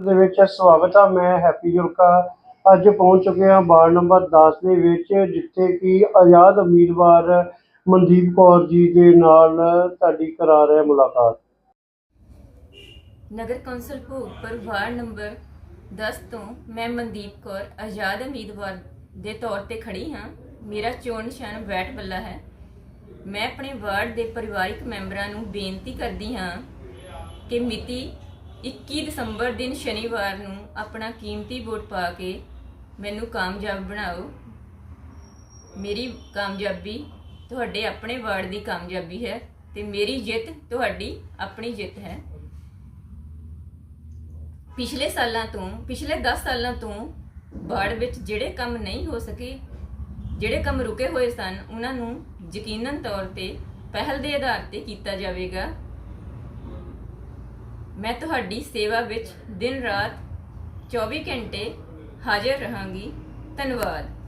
ਦੇ ਵਿੱਚ ਸਵਾਗਤ ਹੈ ਮੈਂ ਹੈਪੀ ਜੁਲਕਾ। ਅੱਜ ਪਹੁੰਚ ਚੁੱਕੇ ਹਾਂ ਵਾਰਡ ਨੰਬਰ 10 ਦੇ ਵਿੱਚ, ਜਿੱਥੇ ਕਿ ਆਜ਼ਾਦ ਉਮੀਦਵਾਰ ਮਨਦੀਪ ਕੌਰ ਜੀ ਦੇ ਨਾਲ ਤੁਹਾਡੀ ਕਰਾ ਰਿਹਾ ਮੁਲਾਕਾਤ। ਨਗਰ ਕੌਂਸਲ ਭੋਗਪੁਰ ਵਾਰਡ ਨੰਬਰ 10 ਤੋਂ ਮੈਂ ਮਨਦੀਪ ਕੌਰ, ਆਜ਼ਾਦ ਉਮੀਦਵਾਰ ਦੇ ਤੌਰ ਤੇ ਖੜੀ ਹਾਂ। ਮੇਰਾ ਚੋਣ ਨਿਸ਼ਾਨ ਬੈਟ ਬੱਲਾ ਹੈ। ਮੈਂ ਆਪਣੇ ਵਾਰਡ ਦੇ ਪਰਿਵਾਰਿਕ ਮੈਂਬਰਾਂ ਨੂੰ ਬੇਨਤੀ ਕਰਦੀ ਹਾਂ ਕਿ ਮਿਤੀ 21 ਦਸੰਬਰ ਦਿਨ ਸ਼ਨੀਵਾਰ ਨੂੰ ਆਪਣਾ ਕੀਮਤੀ ਵੋਟ ਪਾ ਕੇ ਮੈਨੂੰ ਕਾਮਯਾਬ ਬਣਾਓ। ਮੇਰੀ ਕਾਮਯਾਬੀ ਤੁਹਾਡੇ ਆਪਣੇ ਵਾਰਡ ਦੀ ਕਾਮਯਾਬੀ ਹੈ ਤੇ ਮੇਰੀ ਜਿੱਤ ਤੁਹਾਡੀ ਆਪਣੀ ਜਿੱਤ ਹੈ। ਪਿਛਲੇ ਸਾਲਾਂ ਤੋਂ, ਪਿਛਲੇ 10 ਸਾਲਾਂ ਤੋਂ ਵਾਰਡ ਵਿੱਚ ਜਿਹੜੇ ਕੰਮ ਨਹੀਂ ਹੋ ਸਕੇ, ਜਿਹੜੇ ਕੰਮ ਰੁਕੇ ਹੋਏ ਸਨ, ਉਹਨਾਂ ਨੂੰ ਯਕੀਨਨ ਤੌਰ ਤੇ ਪਹਿਲ ਦੇ ਆਧਾਰ ਤੇ ਕੀਤਾ ਜਾਵੇਗਾ। ਮੈਂ ਤੁਹਾਡੀ ਸੇਵਾ ਵਿੱਚ ਦਿਨ ਰਾਤ 24 ਘੰਟੇ ਹਾਜ਼ਰ ਰਹਾਂਗੀ। ਧੰਨਵਾਦ।